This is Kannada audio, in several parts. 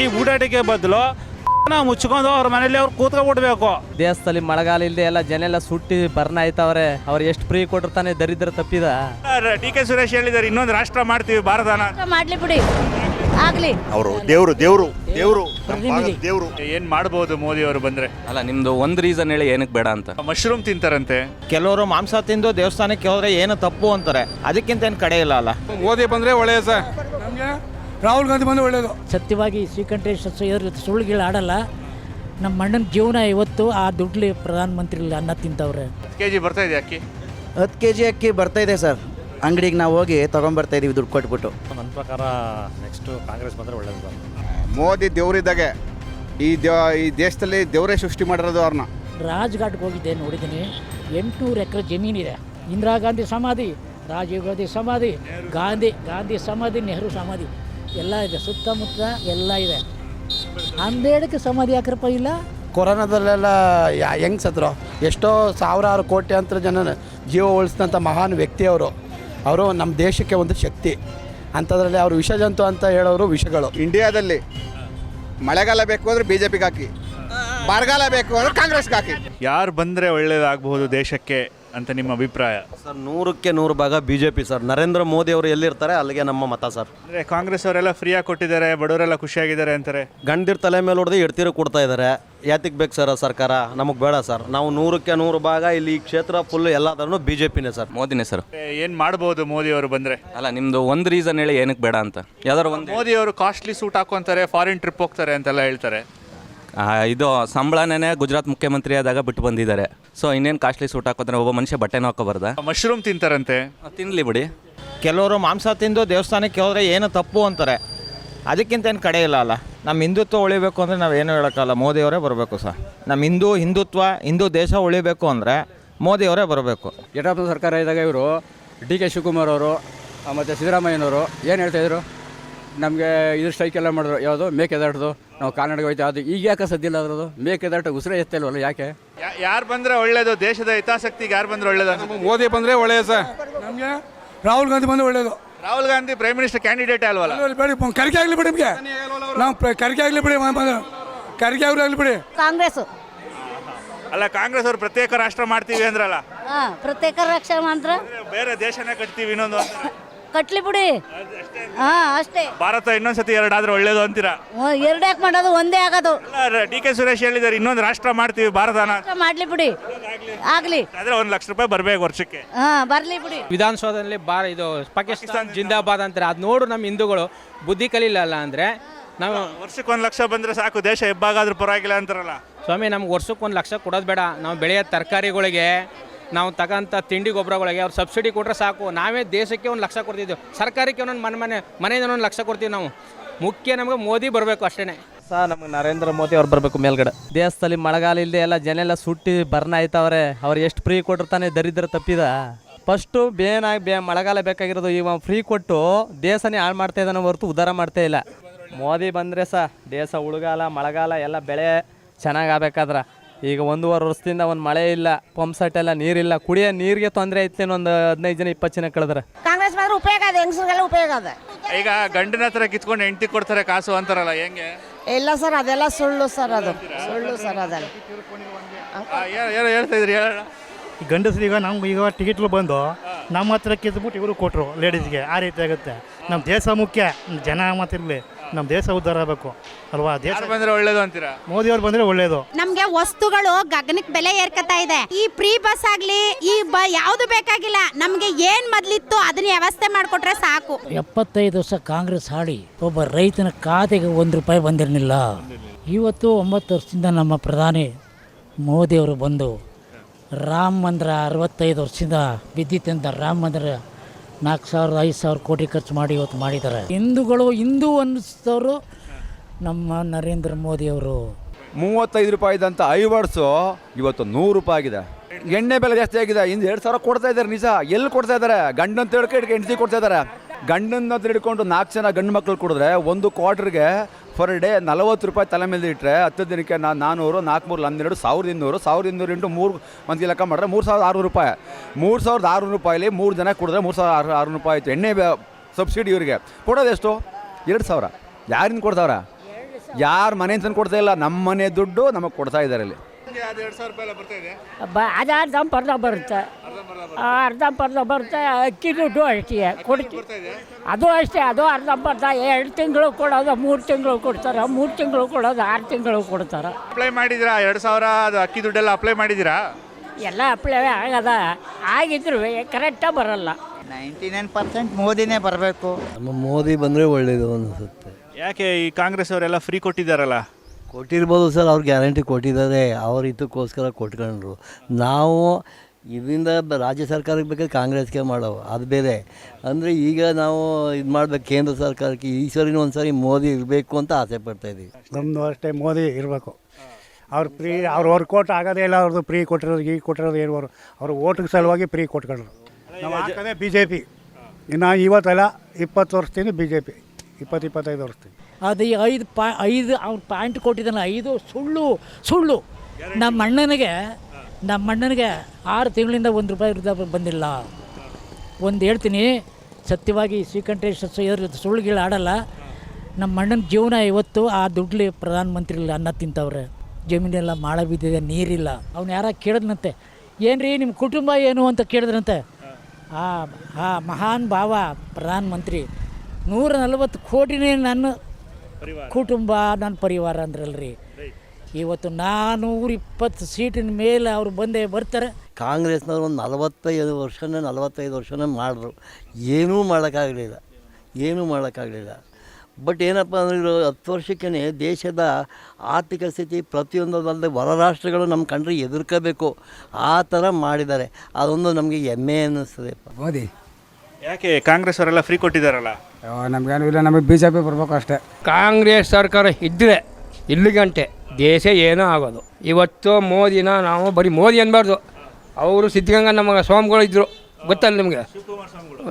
ಈ ಊಟಾಟಿಕೆ ಬದಲು ನಾವು ಮುಚ್ಕೊಂಡು ಅವ್ರ ಮನೇಲಿ ಅವ್ರು ಕೂತ್ಕೊಬಿಡ್ಬೇಕು. ದೇಶದಲ್ಲಿ ಮಳೆಗಾಲ ಇಲ್ಲದೆ ಎಲ್ಲ ಜನ ಎಲ್ಲ ಸುಟ್ಟಿ ಬರ್ನ ಆಯ್ತವ್ರೆ. ಅವ್ರು ಎಷ್ಟು ಫ್ರೀ ಕೊಟ್ಟಿರ್ತಾನೆ ದರಿದ್ರ ತಪ್ಪಿದ. ಡಿ ಕೆ ಸುರೇಶ್ ಹೇಳಿದಾರೆ ಇನ್ನೊಂದು ರಾಷ್ಟ್ರ ಮಾಡ್ತೀವಿ ಭಾರತನ. ಮಾಡ್ಲಿ ಬಿಡಿ. ಆಗ್ಲಿ. ಅವರು ದೇವರು ದೇವರು ದೇವರು. ನಮ್ಮ ಭಾಗದ ದೇವರು. ಏನ್ ಮಾಡ್ಬೋದು ಮೋದಿ ಅವರು ಬಂದ್ರೆ? ಅಲ್ಲ ನಿಮ್ದು ಒಂದ್ ರೀಸನ್ ಹೇಳಿ ಏನಕ್ಕೆ ಬೇಡ ಅಂತ. ಮಶ್ರೂಮ್ ತಿಂತಾರಂತೆ. ಕೆಲವರು ಮಾಂಸ ತಿಂದು ದೇವಸ್ಥಾನಕ್ಕೆ ಹೋದ್ರೆ ಏನು ತಪ್ಪು ಅಂತಾರೆ. ಅದಕ್ಕಿಂತ ಏನು ಕಡೆ ಇಲ್ಲ ಅಲ್ಲ. ಮೋದಿ ಬಂದ್ರೆ ಒಳ್ಳೆಯ ಸರ್. ನಮಗೆ? ರಾಹುಲ್ ಗಾಂಧಿ ಬಂದು ಒಳ್ಳೆಯದು ಸತ್ಯವಾಗಿ ಶ್ರೀಕಂಠೇಶ್ವರ ಸುಳ್ಳು ಸುಳ್ಳುಗಳು ಆಡಲ್ಲ. ನಮ್ಮ ಅಣ್ಣನ ಜೀವನ ಇವತ್ತು ಆ ದುಡ್ಲಿ ಪ್ರಧಾನಮಂತ್ರಿ ಅನ್ನ ತಿಂತವ್ರೆ. ಹತ್ತು ಕೆ ಜಿ ಬರ್ತಾ ಇದೆ ಅಕ್ಕಿ? ಹತ್ತು ಕೆ ಜಿ ಅಕ್ಕಿ ಬರ್ತಾ ಇದೆ ಸರ್. ಅಂಗಡಿಗೆ ನಾವು ಹೋಗಿ ತೊಗೊಂಬರ್ತಾ ಇದೀವಿ ದುಡ್ಡು ಕೊಟ್ಬಿಟ್ಟು. ನನ್ನ ಪ್ರಕಾರ ನೆಕ್ಸ್ಟ್ ಕಾಂಗ್ರೆಸ್ ಬಂದರೆ ಒಳ್ಳೇದು ಮೋದಿ ದೇವರಿದ್ದಾಗೆ ಈ ದೇವ ಈ ದೇಶದಲ್ಲಿ ದೇವರೇ ಸೃಷ್ಟಿ ಮಾಡಿರೋದು ಅವ್ರನ್ನ. ರಾಜ್ಘಾಟ್ಗೆ ಹೋಗಿದ್ದೆ ನೋಡಿದ್ದೀನಿ. ಎಂಟುನೂರು ಎಕರೆ ಜಮೀನಿದೆ. ಇಂದಿರಾ ಗಾಂಧಿ ಸಮಾಧಿ ರಾಜೀವ್ ಗಾಂಧಿ ಸಮಾಧಿ ಗಾಂಧಿ ಗಾಂಧಿ ಸಮಾಧಿ ನೆಹರು ಸಮಾಧಿ. ಎಲ್ಲ ಇದೆ. ಸುತ್ತಮುತ್ತ ಎಲ್ಲ ಇದೆ. ಅಂಬೇಡ್ಕರ್ ಸಮಾಧಿ ಯಾಕ್ರಪ್ಪ ಇಲ್ಲ? ಕೊರೋನಾದಲ್ಲೆಲ್ಲ ಯಾ- ಹೆಂಗ್ ಸತ್ರು ಎಷ್ಟೋ ಸಾವಿರಾರು ಕೋಟ್ಯಾಂತರ ಜನ ಜೀವ ಉಳಿಸಿದಂಥ ಮಹಾನ್ ವ್ಯಕ್ತಿ ಅವರು. ಅವರು ನಮ್ಮ ದೇಶಕ್ಕೆ ಒಂದು ಶಕ್ತಿ. ಅಂಥದ್ರಲ್ಲಿ ಅವರು ವಿಷಜಂತು ಅಂತ ಹೇಳೋರು ವಿಷಗಳು. ಇಂಡಿಯಾದಲ್ಲಿ ಮಳೆಗಾಲ ಬೇಕು ಅಂದ್ರೆ ಬಿ ಜೆ ಪಿಗೆ ಹಾಕಿ ಬರಗಾಲ ಬೇಕು ಅಂದ್ರೆ ಕಾಂಗ್ರೆಸ್ಗೆ ಹಾಕಿ. ಯಾರು ಬಂದರೆ ಒಳ್ಳೇದಾಗಬಹುದು ದೇಶಕ್ಕೆ? ಅಂತ ನಿಮ್ಮ ಅಭಿಪ್ರಾಯ? ಸರ್ ನೂರಕ್ಕೆ ನೂರು ಭಾಗ B J P sir. Narendra Modi ಅವರು ಎಲ್ಲಿರ್ತಾರೆ ಅಲ್ಲಿಗೆ ನಮ್ಮ ಮತ ಸರ್. ಅಂದರೆ ಕಾಂಗ್ರೆಸ್ ಅವರೆಲ್ಲ ಫ್ರೀಯಾಗಿ ಕೊಟ್ಟಿದ್ದಾರೆ ಬಡವರೆಲ್ಲ ಖುಷಿಯಾಗಿದ್ದಾರೆ ಅಂತಾರೆ. ಗಂಡಿರ್ ತಲೆ ಮೇಲೆ ಹೊಡೆದು ಎಡ್ತಿರು ಕೊಡ್ತಾ ಇದ್ದಾರೆ. ಯಾತಿಗೆ ಬೇಕು ಸರ್ ಸರ್ಕಾರ? ನಮಗೆ ಬೇಡ ಸರ್. ನಾವು ನೂರಕ್ಕೆ ನೂರು ಭಾಗ ಇಲ್ಲಿ ಈ ಕ್ಷೇತ್ರ ಫುಲ್ ಎಲ್ಲದರೂ ಬಿ ಜೆ ಪಿನೇ ಸರ್. ಮೋದಿನೇ ಸರ್. ಏನು ಮಾಡ್ಬೋದು ಮೋದಿ ಅವರು ಬಂದರೆ? ಅಲ್ಲ ನಿಮ್ಮದು ಒಂದು ರೀಸನ್ ಹೇಳಿ ಏನಕ್ಕೆ ಬೇಡ ಅಂತ. ಯಾವ್ದಾರು ಒಂದು ಮೋದಿ ಅವರು ಕಾಸ್ಟ್ಲಿ ಸೂಟ್ ಹಾಕೊಂತಾರೆ ಫಾರಿನ್ ಟ್ರಿಪ್ ಹೋಗ್ತಾರೆ ಅಂತೆಲ್ಲ ಹೇಳ್ತಾರೆ. ಇದು ಸಂಬಳನೇ ಗುಜರಾತ್ ಮುಖ್ಯಮಂತ್ರಿ ಆದಾಗ ಬಿಟ್ಟು ಬಂದಿದ್ದಾರೆ. ಸೊ ಇನ್ನೇನು ಕಾಸ್ಟ್ಲಿ ಸೂಟ್ ಹಾಕೋದ್ರೆ ಒಬ್ಬ ಮನುಷ್ಯ ಬಟ್ಟೆನೂ ಹಾಕೋಬಾರ್ದ? ಮಶ್ರೂಮ್ ತಿಂತಾರಂತೆ. ತಿನ್ಲಿ ಬಿಡಿ. ಕೆಲವರು ಮಾಂಸ ತಿಂದು ದೇವಸ್ಥಾನಕ್ಕೆ ಹೋದ್ರೆ ಏನು ತಪ್ಪು ಅಂತಾರೆ. ಅದಕ್ಕಿಂತ ಏನು ಕಡೆ ಇಲ್ಲ ಅಲ್ಲ. ನಮ್ಮ ಹಿಂದುತ್ವ ಉಳಿಬೇಕು ಅಂದರೆ ನಾವು ಏನು ಹೇಳೋಕ್ಕಲ್ಲ ಮೋದಿಯವರೇ ಬರಬೇಕು ಸರ್. ನಮ್ಮ ಹಿಂದೂ ಹಿಂದುತ್ವ ಹಿಂದೂ ದೇಶ ಉಳಿಬೇಕು ಅಂದರೆ ಮೋದಿಯವರೇ ಬರಬೇಕು. ಯಡಿಯೂರಪ್ಪ ಸರ್ಕಾರ ಇದ್ದಾಗ ಇವರು ಡಿ ಕೆ ಶಿವಕುಮಾರ್ ಅವರು ಮತ್ತು ಸಿದ್ದರಾಮಯ್ಯನವರು ಏನು ಹೇಳ್ತಾಯಿದ್ರು ನಮಗೆ ಇದು ಸ್ಟ್ರೈಕ್ ಎಲ್ಲ ಮಾಡಿದ್ರು. ಯಾವುದು? ಮೇಕೆದಾಟದು ನಾವು ಕರ್ನಾಟಕ ಹೋಯ್ತು ಅದು ಈಗ ಯಾಕೆ ಸದ್ದಿಲ್ಲ ಅದ್ರದ್ದು? ಮೇಕೆದಾಟ ಉಸಿರೇ ಎತ್ತಿಲ್ವಲ್ಲ ಯಾಕೆ? ಯಾರು ಬಂದ್ರೆ ಒಳ್ಳೇದು? ದೇಶದ ಹಿತಾಸಕ್ತಿಗೆ ಯಾರು ಬಂದರೆ ಒಳ್ಳೇದು? ಮೋದಿ ಬಂದರೆ ಒಳ್ಳೆಯದು ಸರ್. ನಮಗೆ ರಾಹುಲ್ ಗಾಂಧಿ ಬಂದರೆ ಒಳ್ಳೆಯದು Rahul Gandhi prime minister candidate ಅಲ್ವಲ್ಲ? ಬೇಡಿ ಕರಿಕೆ ಆಗಲಿ ಬಿಡಿ ನಿಮಗೆ. ನಾವು ಪ್ರ- ಕರಿಕೆ ಆಗಲಿ ಬಿಡಿ ಕರಿಕೆ ಅವ್ರು ಆಗಲಿ ಬಿಡಿ. ಕಾಂಗ್ರೆಸ್. ಅಲ್ಲ ಕಾಂಗ್ರೆಸ್ ಅವರು ಪ್ರತ್ಯೇಕ ರಾಷ್ಟ್ರ ಮಾಡ್ತೀವಿ ಅಂದ್ರಲ್ಲ? ಹಾ ಪ್ರತ್ಯೇಕ ರಾಷ್ಟ್ರ ಮಾತ್ರ. ಅಂದ್ರೆ ಬೇರೆ ದೇಶನೇ ಕಟ್ತೀವಿ ಇನ್ನೊಂದು ಅಂತಾರೆ. ಕಟ್ಲಿ ಬಿಡಿ. ಹಾ ಅಷ್ಟೇ. ಭಾರತ ಇನ್ನೊಂದ್ಸತಿ ಎರಡಾದ್ರೆ ಒಳ್ಳೇದು ಅಂತೀರಾ? ಎರಡು ಯಾಕೆ ಮಾಡೋದು? ಒಂದೇ ಆಗೋದು. ಡಿ ಕೆ ಸುರೇಶ್ ಹೇಳಿದ್ದಾರೆ ಇನ್ನೊಂದು ರಾಷ್ಟ್ರ ಮಾಡ್ತೀವಿ ಭಾರತನ. ಮಾಡ್ಲಿ ಬಿಡಿ. ಆಗ್ಲಿ. ಆದ್ರೆ ಒಂದ್ ಲಕ್ಷ ರೂಪಾಯಿ ಬರ್ಬೇಕು ವರ್ಷಕ್ಕೆ. ಹಾ ಬರ್ಲಿ ಬಿಡಿ. ವಿಧಾನಸೌಧದಲ್ಲಿ ಬಾರ ಇದು ಪಾಕಿಸ್ತಾನ ಜಿಂದಾಬಾದ್ ಅಂತಾರೆ. ಅದು ನೋಡು ನಮ್ಮ ಹಿಂದೂಗಳು. ಬುದ್ಧಿ ಕಲೀಲಲ್ಲ ಅಂದರೆ ನಾವು ವರ್ಷಕ್ಕೆ ಒಂದ್ ಲಕ್ಷ ಬಂದ್ರೆ ಸಾಕು ದೇಶ ಹೆಬ್ಬಾಗಾದ್ರೂ ಪರವಾಗಿಲ್ಲ ಅಂತಾರಲ್ಲ. ಸ್ವಾಮಿ ನಮ್ಗೆ ವರ್ಷಕ್ಕೆ ಒಂದು ಲಕ್ಷ ಕೊಡೋದು ಬೇಡ. ನಾವು ಬೆಳೆಯೋ ತರಕಾರಿಗಳಿಗೆ ನಾವು ತಗೊಂಥ ತಿಂಡಿ ಗೊಬ್ಬರಗಳಿಗೆ ಅವ್ರು ಸಬ್ಸಿಡಿ ಕೊಟ್ಟರೆ ಸಾಕು. ನಾವೇ ದೇಶಕ್ಕೆ ಒಂದು ಲಕ್ಷ ಕೊಡ್ತಿದ್ದೆವು. ಸರ್ಕಾರಕ್ಕೆ ಒಂದೊಂದು ಮನೆ ಮನೆ ಮನೆಯಿಂದ ಒಂದು ಲಕ್ಷ ಕೊಡ್ತೀವಿ ನಾವು. ಮುಖ್ಯ ನಮಗೆ ಮೋದಿ ಬರಬೇಕು ಅಷ್ಟೇ ಸರ್ ನಮಗೆ ನರೇಂದ್ರ ಮೋದಿ ಅವ್ರು ಬರಬೇಕು ಮೇಲ್ಗಡೆ. ದೇಶದಲ್ಲಿ ಮಳೆಗಾಲ ಇಲ್ಲದೆ ಎಲ್ಲ ಜನ ಎಲ್ಲ ಸುಟ್ಟಿ ಬರ್ನ ಆಯ್ತವ್ರೆ. ಅವ್ರು ಎಷ್ಟು ಫ್ರೀ ಕೊಟ್ಟಿರ್ತಾನೆ ದರಿದ್ರ ತಪ್ಪಿದ. ಫಸ್ಟು ಬೇನಾಗಿ ಬೇ ಮಳೆಗಾಲ ಬೇಕಾಗಿರೋದು ಈಗ ಫ್ರೀ ಕೊಟ್ಟು ದೇಶನೇ ಹಾಳು ಮಾಡ್ತಾ ಇದ್ದಾನೆ ಹೊರತು ಉದ್ಧಾರ ಮಾಡ್ತಾ ಇಲ್ಲ. ಮೋದಿ ಬಂದರೆ ಸಹ ದೇಶ ಉಳುಗಾಲ ಮಳೆಗಾಲ ಎಲ್ಲ ಬೆಳೆ ಚೆನ್ನಾಗಿ ಆಗ್ಬೇಕಾದ್ರೆ. ಈಗ ಒಂದೂವರೆ ವರ್ಷದಿಂದ ಒಂದು ಮಳೆ ಇಲ್ಲ ಪಂಪ್ ಸೆಟ್ ಎಲ್ಲ ನೀರಿಲ್ಲ ಕುಡಿಯೋ ನೀರಿಗೆ ತೊಂದರೆ ಐತೆ ಒಂದು ಹದಿನೈದು ಜನ ಇಪ್ಪತ್ತು ಜನ ಕಳೆದ್ರೆ. ಕಾಂಗ್ರೆಸ್ ಮಾತ್ರ ಉಪಯೋಗ ಅದ ಹೆಂಗಸರಿಗೆಲ್ಲ ಉಪಯೋಗ ಅದ. ಈಗ ಗಂಡನ ಹತ್ರ ಕಿತ್ಕೊಂಡು ಹೆಂಡತಿ ಕೊಡ್ತಾರೆ ಕಾಸು ಅಂತಾರಲ್ಲ ಹೆಂಗೆ? ಇಲ್ಲ ಸರ್ ಅದೆಲ್ಲ ಸುಳ್ಳು ಸರ್ ಅದು. ಸುಳ್ಳು ಸರ್ ಅದೆಲ್ಲ. ಏನು ಹೇಳ್ತಾ ಇದ್ರಿ? ಹೇಳೋಣ ಈಗ ನಮ್ಗೆ ಈಗ ಟಿಕೆಟ್ಗಳು ಬಂದು ನಮ್ಮ ಹತ್ರ ಕಿತ್ಬಿಟ್ಟು ಇವರು ಕೊಟ್ಟರು ಲೇಡೀಸ್ಗೆ ಆ ರೀತಿ ಆಗುತ್ತೆ. ನಮ್ಮ ದೇಶ ಮುಖ್ಯ ಜನ ಮಾತಿರಲಿ. ನಮ್ಮ ದೇಶ ಉದ್ಧಾರ ಆಗಬೇಕು. ಅಲ್ವಾ? ದೇಶ ಯಾರು ಬಂದ್ರೆ ಒಳ್ಳೇದು ಅಂತೀರಾ? ಮೋದಿ ಅವ್ರು ಬಂದರೆ ಒಳ್ಳೆಯದು ನಮ್ಗೆ ವಸ್ತುಗಳು ಗಗನಕ್ಕೆ ಬೆಲೆ ಏರ್ಕತಾ ಇದೆ. ಈ ಫ್ರೀ ಬಸ್ ಆಗ್ಲಿ ಈ ಬ ಯಾವ್ದು ಬೇಕಾಗಿಲ್ಲ ನಮ್ಗೆ ಏನ್ ಮೊದ್ಲಿತ್ತು ಅದನ್ನ ವ್ಯವಸ್ಥೆ ಮಾಡ್ಕೊಟ್ರೆ ಸಾಕು. ಎಪ್ಪತ್ತೈದು ವರ್ಷ ಕಾಂಗ್ರೆಸ್ ಹಾಡಿ ಒಬ್ಬ ರೈತನ ಖಾತೆಗೆ ಒಂದು ರೂಪಾಯಿ ಬಂದಿರಲಿಲ್ಲ. ಇವತ್ತು ಒಂಬತ್ತು ವರ್ಷದಿಂದ ನಮ್ಮ ಪ್ರಧಾನಿ ಮೋದಿಯವರು ಬಂದು ರಾಮ ಮಂದಿರ ಅರವತ್ತೈದು ವರ್ಷದಿಂದ ಬಿದ್ದಿತ್ತಂತ ರಾಮ ಮಂದಿರ ನಾಲ್ಕು ಸಾವಿರದ ಐದು ಸಾವಿರ ಕೋಟಿ ಖರ್ಚು ಮಾಡಿ ಇವತ್ತು ಮಾಡಿದ್ದಾರೆ. ಹಿಂದೂಗಳು ಹಿಂದೂ ಅನ್ನಿಸ್ತವರು ನಮ್ಮ ನರೇಂದ್ರ ಮೋದಿಯವರು ಮೂವತ್ತೈದು ರೂಪಾಯಿ ಇದ್ದಂಥ ಐವರ್ಸು ಇವತ್ತು ನೂರು ರೂಪಾಯಿ ಆಗಿದೆ. ಎಣ್ಣೆ ಬೆಲೆ ಜಾಸ್ತಿ ಆಗಿದೆ. ಇಂದು ಎರಡು ಸಾವಿರ ಕೊಡ್ತಾ ಇದ್ದಾರೆ ನಿಜ. ಎಲ್ಲಿ ಕೊಡ್ತಾ ಇದ್ದಾರೆ? ಗಂಡನ ತಿಳ್ಕೊಂಡು ಹೆಂಡತಿ ಕೊಡ್ತಾ ಇದ್ದಾರೆ. ಗಂಡನ ಹತ್ರ ಹಿಡ್ಕೊಂಡು ನಾಲ್ಕು ಜನ ಗಂಡು ಮಕ್ಕಳು ಕೊಡಿದ್ರೆ ಒಂದು ಕ್ವಾರ್ಟರ್ಗೆ ಪರ್ ಡೇ ನಲವತ್ತು ರೂಪಾಯಿ ತಲೆ ಮೇಲೆ ಇಟ್ಟರೆ ಹತ್ತು ದಿನಕ್ಕೆ ನಾನು ನಾನ್ನೂರು ನಾಲ್ಕುನೂರು ಹನ್ನೆರಡು ಸಾವಿರದ ಇನ್ನೂರು ಸಾವಿರದ ಇನ್ನೂರು ಇಂಟು ಮೂರು ಮಂದಿ ಲೆಕ್ಕ ಮಾಡಿದ್ರೆ ಮೂರು ಸಾವಿರದ ಆರುನೂರು ರೂಪಾಯಿ. ಮೂರು ಸಾವಿರದ ಆರುನೂರು ರೂಪಾಯಿಲಿ ಮೂರು ಜನ ಕೊಡಿದ್ರೆ ಮೂರು ಸಾವಿರದ ಆರು ಆರುನೂರು ರೂಪಾಯಿ ಆಯಿತು. ಎಣ್ಣೆ ಬೆ- ಸಬ್ಸಿಡಿ ಇವರಿಗೆ. ಕೊಡೋದು ಎಷ್ಟು? ಎರಡು ಸಾವಿರ. ಯಾರಿಂದ ಕೊಡ್ತಾವ್ರ? ಯಾರು ಮನೆ ತಂದು ಕೊಡ್ತಾ ಇಲ್ಲ. ನಮ್ಮ ಮನೆ ದುಡ್ಡು ನಮಗೆ ಕೊಡ್ತಾ ಇದ್ದಾರೆ ಇಲ್ಲಿ. ಬ ಅದಾದ ಅರ್ಧಂಬರ್ಧ ಬರುತ್ತೆ. ಅರ್ಧಂಬರ್ಧ ಬರುತ್ತೆ ಅಕ್ಕಿ ದುಡ್ಡು ಅಷ್ಟೇ ಕೊಡ್ತೀವಿ ಅದು ಅಷ್ಟೇ ಅದು ಅರ್ಧಂಬರ್ಧ ಎರಡು ತಿಂಗಳು ಕೊಡೋದು ಮೂರು ತಿಂಗಳು ಕೊಡ್ತಾರೆ ಮೂರು ತಿಂಗಳು ಕೊಡೋದು ಆರು ತಿಂಗಳು ಕೊಡ್ತಾರೆ. ಅಪ್ಲೈ ಮಾಡಿದ್ದೀರಾ? ಎರಡು ಸಾವಿರ ಅದು ಅಕ್ಕಿ ದುಡ್ಡೆಲ್ಲ ಅಪ್ಲೈ ಮಾಡಿದ್ದೀರಾ? ಎಲ್ಲ ಅಪ್ಲೈ ಆಗದ. ಆಗಿದ್ರು ಕರೆಕ್ಟಾಗಿ ಬರಲ್ಲ. ನೈಂಟಿ ನೈನ್ ಪರ್ಸೆಂಟ್ ಮೋದಿನೇ ಬರಬೇಕು. ನಮ್ಮ ಮೋದಿ ಬಂದರೆ ಒಳ್ಳೇದು ಅನಿಸುತ್ತೆ. ಯಾಕೆ ಈ ಕಾಂಗ್ರೆಸ್ ಅವರೆಲ್ಲ ಫ್ರೀ ಕೊಟ್ಟಿದ್ದಾರಲ್ಲ? ಕೊಟ್ಟಿರ್ಬೋದು ಸರ್ ಅವ್ರು ಗ್ಯಾರಂಟಿ ಕೊಟ್ಟಿದ್ದಾರೆ. ಅವ್ರ ಇದಕ್ಕೋಸ್ಕರ ಕೊಟ್ಕೊಂಡ್ರು. ನಾವು ಇದರಿಂದ ಬ- ರಾಜ್ಯ ಸರ್ಕಾರಕ್ಕೆ ಬೇಕಾದ್ರೆ ಕಾಂಗ್ರೆಸ್ಗೆ ಮಾಡೋವು. ಅದು ಬೇರೆ. ಅಂದರೆ ಈಗ ನಾವು ಇದು ಮಾಡಬೇಕು ಕೇಂದ್ರ ಸರ್ಕಾರಕ್ಕೆ ಈ ಸರಿನೂ ಒಂದು ಸರಿ ಮೋದಿ ಇರಬೇಕು ಅಂತ ಆಸೆ ಪಡ್ತಾ ಇದ್ದೀವಿ ನಮ್ಮದು ಅಷ್ಟೇ ಮೋದಿ ಇರಬೇಕು. ಅವ್ರು ಫ್ರೀ ಅವ್ರು ವರ್ಕೌಟ್ ಆಗೋದೇ ಇಲ್ಲ ಅವ್ರದ್ದು ಫ್ರೀ ಕೊಟ್ಟಿರೋದು ಈಗ ಕೊಟ್ಟಿರೋದು ಏನು ಅವರು ಅವ್ರು ಓಟಿಗೆ ಸಲುವಾಗಿ ಫ್ರೀ ಕೊಟ್ಕೊಂಡ್ರು. ನಾವು ಹಾಕೋದೇ ಬಿ ಜೆ ಪಿ ಇನ್ನು ಇವತ್ತಲ್ಲ ಇಪ್ಪತ್ತು ವರ್ಷದಿಂದ ಬಿ ಜೆ ಪಿ ಇಪ್ಪತ್ತು ಇಪ್ಪತ್ತೈದು ವರ್ಷದಿಂದ. ಅದು ಈ ಐದು ಪಾ ಐದು ಅವ್ನು ಪಾಯಿಂಟ್ ಕೊಟ್ಟಿದ್ದಾನೆ ಐದು ಸುಳ್ಳು ಸುಳ್ಳು. ನಮ್ಮ ಅಣ್ಣನಿಗೆ ನಮ್ಮ ಅಣ್ಣನಿಗೆ ಆರು ತಿಂಗಳಿಂದ ಒಂದು ರೂಪಾಯಿ ವೃದ್ಧಾಪ್ಯ ಬಂದಿಲ್ಲ. ಒಂದು ಹೇಳ್ತೀನಿ, ಸತ್ಯವಾಗಿ ಶ್ರೀಕಂಠೇಶ್ವರ ಇದ್ರ ಸುಳ್ಳುಗಳು ಆಡಲ್ಲ. ನಮ್ಮ ಅಣ್ಣನ ಜೀವನ ಇವತ್ತು ಆ ದುಡ್ಲಿ ಪ್ರಧಾನಮಂತ್ರಿ ಇಲ್ಲ, ಅನ್ನ ತಿಂತವ್ರೆ. ಜಮೀನೆಲ್ಲ ಮಾಳ ಬಿದ್ದಿದೆ, ನೀರಿಲ್ಲ. ಅವ್ನು ಯಾರ ಕೇಳಿದ್ನಂತೆ ಏನು ರೀ ನಿಮ್ಮ ಕುಟುಂಬ ಏನು ಅಂತ ಕೇಳಿದ್ರಂತೆ ಆ ಆ ಮಹಾನ್ ಭಾವ ಪ್ರಧಾನಮಂತ್ರಿ, ನೂರ ನಲವತ್ತು ಕೋಟಿನೇ ನನ್ನ ಕುಟುಂಬ, ನನ್ನ ಪರಿವಾರ ಅಂದ್ರಲ್ರಿ. ಇವತ್ತು ನಾನೂರ ಇಪ್ಪತ್ತು ಸೀಟಿನ ಮೇಲೆ ಅವರು ಬಂದೇ ಬರ್ತಾರೆ. ಕಾಂಗ್ರೆಸ್ನವ್ರು ಒಂದು ನಲವತ್ತೈದು ವರ್ಷನೇ ನಲವತ್ತೈದು ವರ್ಷನೇ ಮಾಡಿದ್ರು ಏನೂ ಮಾಡೋಕ್ಕಾಗಲಿಲ್ಲ. ಏನೂ ಮಾಡೋಕ್ಕಾಗಲಿಲ್ಲ. ಬಟ್ ಏನಪ್ಪ ಅಂದರೆ ಇವರು ಹತ್ತು ವರ್ಷಕ್ಕೇ ದೇಶದ ಆರ್ಥಿಕ ಸ್ಥಿತಿ ಪ್ರತಿಯೊಂದಲ್ಲದೆ ಹೊರ ರಾಷ್ಟ್ರಗಳು ನಮ್ಮ ಕಂಡ್ರೆ ಎದುರ್ಕೋಬೇಕು ಆ ಥರ ಮಾಡಿದ್ದಾರೆ. ಅದೊಂದು ನಮಗೆ ಹೆಮ್ಮೆ ಅನ್ನಿಸ್ತದೆ ಮೋದಿ. ಯಾಕೆ ಕಾಂಗ್ರೆಸ್ ಅವರೆಲ್ಲ ಫ್ರೀ ಕೊಟ್ಟಿದ್ದಾರಲ್ಲ? ನಮಗೇನು ಇಲ್ಲ ನಮಗೆ ಬಿ ಜೆ ಪಿ ಬರಬೇಕು ಅಷ್ಟೇ. ಕಾಂಗ್ರೆಸ್ ಸರ್ಕಾರ ಇದ್ದರೆ ಇಲ್ಲಿಗಂಟೆ ದೇಶ ಏನೋ ಆಗೋದು. ಇವತ್ತು ಮೋದಿನ ನಾವು ಬರೀ ಮೋದಿ ಅನ್ನಬಾರ್ದು ಅವರು ಸಿದ್ಧಗಂಗಾ ನಮ್ಮ ಸ್ವಾಮಿಗಳು ಇದ್ದರು ಗೊತ್ತಲ್ಲ ನಿಮಗೆ?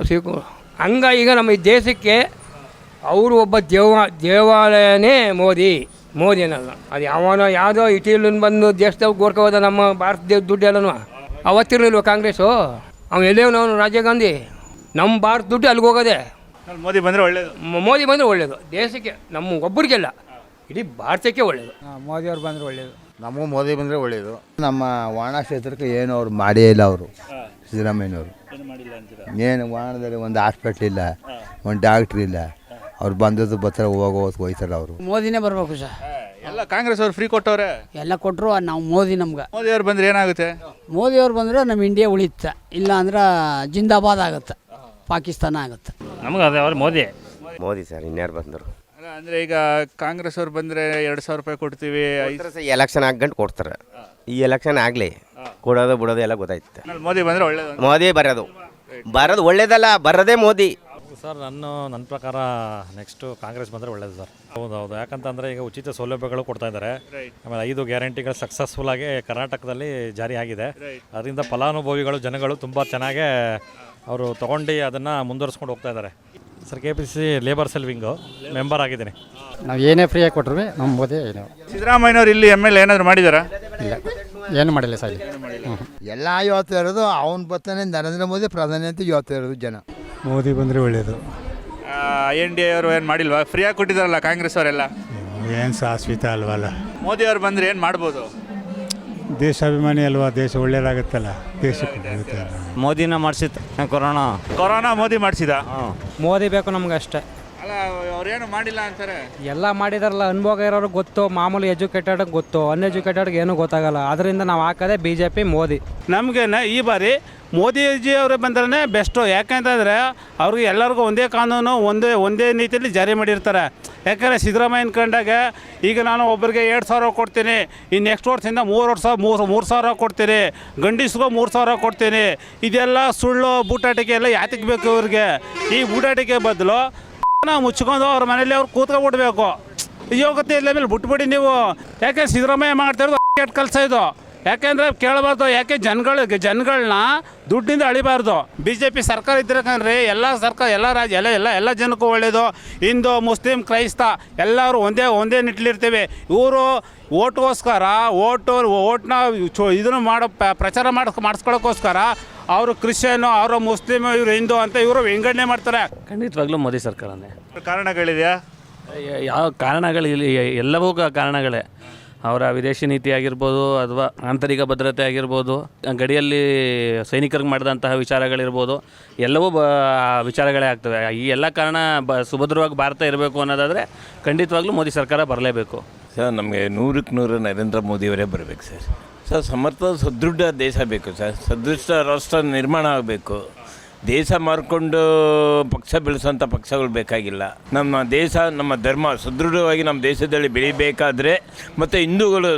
ಶಿವಕುಮಾರ್ ಹಂಗ ಈಗ ನಮ್ಮ ಈ ದೇಶಕ್ಕೆ ಅವರು ಒಬ್ಬ ದೇವ ದೇವಾಲಯನೇ ಮೋದಿ. ಮೋದಿ ಏನಲ್ಲ ಅದು ಯಾವನೋ ಯಾವುದೋ ಇಟಲಿಯಿಂದ ಬಂದು ದೇಶದಾಗ ಗೋರ್ಕೋದ ನಮ್ಮ ಭಾರತ ದೇಶ ದುಡ್ಡು ಎಲ್ಲನೂ. ಅವತ್ತಿರಲಿಲ್ವ ಕಾಂಗ್ರೆಸ್ಸು? ಅವ್ನು ಎಲ್ಲೇವನವನು ರಾಜೀವ್ ಗಾಂಧಿ. ನಮ್ಮ ಭಾರತ ದುಡ್ಡು ಅಲ್ಲಿಗೆ ಹೋಗೋದೆ. ಮೋದಿ ಬಂದರೆ ಒಳ್ಳೇದು. ಮೋದಿ ಬಂದರೆ ಒಳ್ಳೆಯದು ದೇಶಕ್ಕೆ ನಮ್ಮ ಒಬ್ಬರಿಗೆಲ್ಲ. ಇಡೀ ಭಾರತಕ್ಕೆ ಒಳ್ಳೆಯದು ಮೋದಿ ಅವ್ರು ಬಂದರೆ ಒಳ್ಳೆಯದು ನಮಗೂ ಮೋದಿ ಬಂದರೆ ಒಳ್ಳೆಯದು ನಮ್ಮ ವಾಣ ಕ್ಷೇತ್ರಕ್ಕೆ ಏನು ಅವ್ರು ಮಾಡೇ ಇಲ್ಲ ಅವರು ಸಿದ್ದರಾಮಯ್ಯನವರು. ಏನು ವಾಣದಲ್ಲಿ ಒಂದು ಹಾಸ್ಪಿಟ್ಲ್ ಇಲ್ಲ ಒಂದು ಡಾಕ್ಟ್ರ್ ಇಲ್ಲ ಅವ್ರು ಬಂದದ್ದು ಬರ್ತಾರೆ ಹೋಗೋ ಹೋಯ್ತಾರೆ ಅವರು. ಮೋದಿನೇ ಬರಬೇಕು ಸರ್. ಎಲ್ಲ ಕಾಂಗ್ರೆಸ್ ಅವ್ರು ಫ್ರೀ ಕೊಟ್ಟವ್ರೆ? ಎಲ್ಲ ಕೊಟ್ಟರು ನಾವು ಮೋದಿ ನಮ್ಗೆ. ಮೋದಿ ಅವ್ರು ಬಂದ್ರೆ ಏನಾಗುತ್ತೆ? ಮೋದಿ ಅವ್ರು ಬಂದರೆ ನಮ್ಮ ಇಂಡಿಯಾ ಉಳಿಯುತ್ತೆ ಇಲ್ಲ ಅಂದ್ರೆ ಜಿಂದಾಬಾದ್ ಆಗುತ್ತೆ ಪಾಕಿಸ್ತಾನ ಆಗುತ್ತೆ. ನಮ್ಗೆ ಅದೇ ಅವ್ರು ಮೋದಿ. ಮೋದಿ ಸರ್ ಇನ್ಯಾರು ಬಂದರು? ಅಂದ್ರೆ ಈಗ ಕಾಂಗ್ರೆಸ್ ಅವ್ರು ಬಂದ್ರೆ ಎರಡು ಸಾವಿರ ರೂಪಾಯಿ ಕೊಡ್ತೀವಿ ಐದು ಎಲೆಕ್ಷನ್ ಆಗ್ಗಂಟು ಕೊಡ್ತಾರೆ. ಈ ಎಲೆಕ್ಷನ್ ಆಗಲಿ ಕೊಡೋದು ಬಿಡೋದು ಎಲ್ಲ ಗೊತ್ತಾಯ್ತು ಮೋದಿ ಬಂದ್ರೆ ಒಳ್ಳೇದು? ಮೋದಿ ಬರೋದು. ಬರೋದು ಒಳ್ಳೇದಲ್ಲ ಬರೋದೇ ಮೋದಿ. ಸರ್ ನಾನು ನನ್ನ ಪ್ರಕಾರ ನೆಕ್ಸ್ಟು ಕಾಂಗ್ರೆಸ್ ಬಂದರೆ ಒಳ್ಳೇದು ಸರ್. ಹೌದು ಹೌದು. ಯಾಕಂತಂದರೆ ಈಗ ಉಚಿತ ಸೌಲಭ್ಯಗಳು ಕೊಡ್ತಾ ಇದ್ದಾರೆ. ಆಮೇಲೆ ಐದು ಗ್ಯಾರಂಟಿಗಳು ಸಕ್ಸಸ್ಫುಲ್ ಆಗಿ ಕರ್ನಾಟಕದಲ್ಲಿ ಜಾರಿ ಆಗಿದೆ. ಅದರಿಂದ ಫಲಾನುಭವಿಗಳು ಜನಗಳು ತುಂಬ ಚೆನ್ನಾಗೇ ಅವರು ತೊಗೊಂಡು ಅದನ್ನು ಮುಂದುವರಿಸ್ಕೊಂಡು ಹೋಗ್ತಾ ಇದ್ದಾರೆ. Sir K P C labour cell wing member ಆಗಿದ್ದೀನಿ. ನಾವು ಏನೇ ಫ್ರೀಯಾಗಿ ಕೊಟ್ಟರು ನಮ್ಮ ಮೋದಿ ಏನು ಸಿದ್ದರಾಮಯ್ಯನವ್ರು ಇಲ್ಲಿ ಎಂ ಎಲ್ ಏನಾದರೂ ಮಾಡಿದಾರಾ? ಇಲ್ಲ. ಏನು ಮಾಡಿಲ್ಲ ಸರ್ ಎಲ್ಲ ಹೇಳ್ತಾ ಇರೋದು ಅವ್ನು ಬರ್ತಾನೆ ನರೇಂದ್ರ ಮೋದಿ ಪ್ರಧಾನಿ ಅಂತ ಹೇಳ್ತಾ ಇರೋದು ಜನ. ಮೋದಿ ಬಂದರೆ ಒಳ್ಳೆಯದು ಎನ್ ಡಿ ಅವರು ಏನು ಮಾಡಿಲ್ವಾ? ಫ್ರೀಯಾಗಿ ಕೊಟ್ಟಿದ್ದಾರಲ್ಲ ಕಾಂಗ್ರೆಸ್ ಅವರೆಲ್ಲ ಏನು ಶಾಶ್ವತ ಅಲ್ವಲ್ಲ. ಮೋದಿ ಅವ್ರು ಬಂದ್ರೆ ಏನು ಮಾಡ್ಬೋದು? ದೇಶಾಭಿಮಾನಿ ಅಲ್ವಾ? ದೇಶ ಒಳ್ಳೇದಾಗುತ್ತಲ್ಲ? ದೇಶಕ್ಕೆ ಮೋದಿನ ಮಾಡಿಸಿತ್ತು ಕೊರೋನಾ? ಕೊರೋನಾ ಮೋದಿ ಮಾಡಿಸಿದ. ಮೋದಿ ಬೇಕು ನಮ್ಗೆ ಅಷ್ಟೇ ಅಲ್ಲ ಅವ್ರೇನು ಮಾಡಿಲ್ಲ ಅಂತಾರೆ? ಎಲ್ಲ ಮಾಡಿದಾರಲ್ಲ ಅನುಭವ ಇರೋರು ಗೊತ್ತು ಮಾಮೂಲಿ ಎಜುಕೇಟೆಡ್ ಗೊತ್ತು ಅನ್ಎಜುಕೇಟೆಡ್ಗೆ ಏನೂ ಗೊತ್ತಾಗಲ್ಲ. ಅದರಿಂದ ನಾವು ಹಾಕೋದೇ ಬಿ ಜೆ ಪಿ ಮೋದಿ. ನಮಗೆ ಈ ಬಾರಿ ಮೋದಿಜಿ ಅವರು ಬಂದ್ರೆ ಬೆಸ್ಟು ಯಾಕಂತಂದರೆ ಅವ್ರಿಗೆ ಎಲ್ಲರಿಗೂ ಒಂದೇ ಕಾನೂನು ಒಂದೇ ಒಂದೇ ನೀತಿಯಲ್ಲಿ ಜಾರಿ ಮಾಡಿರ್ತಾರೆ. ಯಾಕಂದರೆ ಸಿದ್ದರಾಮಯ್ಯನ ಕಂಡಾಗ ಈಗ ನಾನು ಒಬ್ಬರಿಗೆ ಎರಡು ಸಾವಿರ ಕೊಡ್ತೀನಿ ಇನ್ನು ನೆಕ್ಸ್ಟ್ ವರ್ಷದಿಂದ ಮೂರು ವರ್ಷ ಮೂರು ಮೂರು ಸಾವಿರ ಕೊಡ್ತೀನಿ ಗಂಡಿಸ್ಗೂ ಮೂರು ಸಾವಿರ ಕೊಡ್ತೀನಿ. ಇದೆಲ್ಲ ಸುಳ್ಳು ಬೂಟಾಟಿಕೆ ಎಲ್ಲ ಯಾತಕ್ಕೆ ಬೇಕು ಇವ್ರಿಗೆ? ಈ ಬೂಟಾಟಿಕೆ ಬದಲು ನಾವು ಮುಚ್ಕೊಂಡು ಅವ್ರ ಮನೇಲಿ ಅವ್ರು ಕೂತ್ಕೊಂಡ್ಬಿಡ್ಬೇಕು ಯೋಗ್ಯತೆ ಇಲ್ಲ ಮೇಲೆ ಬಿಟ್ಬಿಡಿ ನೀವು. ಯಾಕೆ ಸಿದ್ದರಾಮಯ್ಯ ಮಾಡ್ತಿರೋದು ಕೆಟ್ಟ ಕೆಲಸ ಇದು? ಯಾಕೆಂದ್ರೆ ಕೇಳಬಾರ್ದು ಯಾಕೆ ಜನಗಳಿಗೆ ಜನಗಳನ್ನ ದುಡ್ಡಿಂದ ಅಳಿಬಾರ್ದು. ಬಿ ಜೆ ಪಿ ಸರ್ಕಾರ ಇದ್ರಕಂದ್ರೆ ಎಲ್ಲ ಸರ್ಕಾರ ಎಲ್ಲ ರಾಜ್ಯ ಎಲ್ಲ ಎಲ್ಲ ಎಲ್ಲ ಜನಕ್ಕೂ ಒಳ್ಳೆಯದು ಹಿಂದೂ ಮುಸ್ಲಿಂ ಕ್ರೈಸ್ತ ಎಲ್ಲರೂ ಒಂದೇ ಒಂದೇ ನಿಟ್ಲಿರ್ತೀವಿ. ಇವರು ಓಟ್ಗೋಸ್ಕರ ಓಟು ಓಟ್ನ ಚೊ ಇದನ್ನು ಮಾಡೋ ಪ್ರಚಾರ ಮಾಡಿಸ್ ಮಾಡಿಸ್ಕೊಳ್ಳೋಕ್ಕೋಸ್ಕರ ಅವರು ಕ್ರಿಶ್ಚಿಯನು ಅವರು ಮುಸ್ಲಿಮ್ ಇವರು ಹಿಂದೂ ಅಂತ ಇವರು ವಿಂಗಡಣೆ ಮಾಡ್ತಾರೆ. ಖಂಡಿತವಾಗ್ಲೂ ಮೋದಿ ಸರ್ಕಾರನೇ. ಕಾರಣಗಳಿದೆಯಾ? ಯಾವ ಕಾರಣಗಳಿಲ್ಲ ಎಲ್ಲವೂ ಕಾರಣಗಳೇ. ಅವರ ವಿದೇಶಿ ನೀತಿ ಆಗಿರ್ಬೋದು ಅಥವಾ ಆಂತರಿಕ ಭದ್ರತೆ ಆಗಿರ್ಬೋದು, ಗಡಿಯಲ್ಲಿ ಸೈನಿಕರಿಗೆ ಮಾಡಿದಂತಹ ವಿಚಾರಗಳಿರ್ಬೋದು, ಎಲ್ಲವೂ ಬ ವಿಚಾರಗಳೇ ಆಗ್ತವೆ. ಈ ಎಲ್ಲ ಕಾರಣ ಬ ಸುಭದ್ರವಾಗಿ ಭಾರತ ಇರಬೇಕು ಅನ್ನೋದಾದರೆ ಖಂಡಿತವಾಗ್ಲೂ ಮೋದಿ ಸರ್ಕಾರ ಬರಲೇಬೇಕು. ಸರ್, ನಮಗೆ ನೂರಕ್ಕೆ ನೂರು ನರೇಂದ್ರ ಮೋದಿಯವರೇ ಬರಬೇಕು ಸರ್. ಸರ್ ಸಮರ್ಥ ಸದೃಢ ದೇಶ ಬೇಕು ಸರ್. ಸದೃಷ್ಟ ರಾಷ್ಟ್ರ ನಿರ್ಮಾಣ ಆಗಬೇಕು. ದೇಶ ಮಾರ್ಕೊಂಡು ಪಕ್ಷ ಬೆಳೆಸುವಂಥ ಪಕ್ಷಗಳು ಬೇಕಾಗಿಲ್ಲ. ನಮ್ಮ ದೇಶ ನಮ್ಮ ಧರ್ಮ ಸದೃಢವಾಗಿ ನಮ್ಮ ದೇಶದಲ್ಲಿ ಬೆಳಿಬೇಕಾದ್ರೆ ಮತ್ತು ಹಿಂದೂಗಳು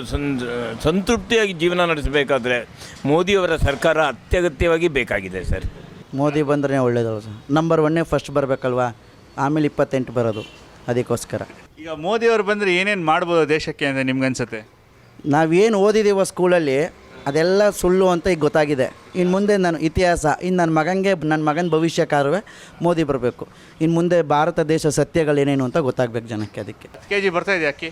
ಸಂತೃಪ್ತಿಯಾಗಿ ಜೀವನ ನಡೆಸಬೇಕಾದ್ರೆ ಮೋದಿಯವರ ಸರ್ಕಾರ ಅತ್ಯಗತ್ಯವಾಗಿ ಬೇಕಾಗಿದೆ ಸರ್. ಮೋದಿ ಬಂದ್ರೆ ಒಳ್ಳೆಯದು ಸರ್? ನಂಬರ್ ಒನ್ನೇ ಫಸ್ಟ್ ಬರಬೇಕಲ್ವಾ? ಆಮೇಲೆ ಇಪ್ಪತ್ತೆಂಟು ಬರೋದು. ಅದಕ್ಕೋಸ್ಕರ. ಈಗ ಮೋದಿಯವರು ಬಂದರೆ ಏನೇನು ಮಾಡ್ಬೋದು ದೇಶಕ್ಕೆ ಅಂತ ನಿಮ್ಗನ್ಸುತ್ತೆ? ನಾವೇನು ಓದಿದ್ದೀವೋ ಸ್ಕೂಲಲ್ಲಿ ಅದೆಲ್ಲ ಸುಳ್ಳು ಅಂತ ಈಗ ಗೊತ್ತಾಗಿದೆ. ಇನ್ನು ಮುಂದೆ ನಾನು ಇತಿಹಾಸ ಇನ್ನು ನನ್ನ ಮಗನಿಗೆ ನನ್ನ ಮಗನ ಭವಿಷ್ಯಕ್ಕಾರುವೆ ಮೋದಿ ಬರಬೇಕು. ಇನ್ನು ಮುಂದೆ ಭಾರತ ದೇಶ ಸತ್ಯಗಳೇನೇನು ಅಂತ ಗೊತ್ತಾಗ್ಬೇಕು ಜನಕ್ಕೆ ಅದಕ್ಕೆ. ಕೆ ಜಿ ಬರ್ತಾ ಇದೆಯಾ ಅಕ್ಕಿ?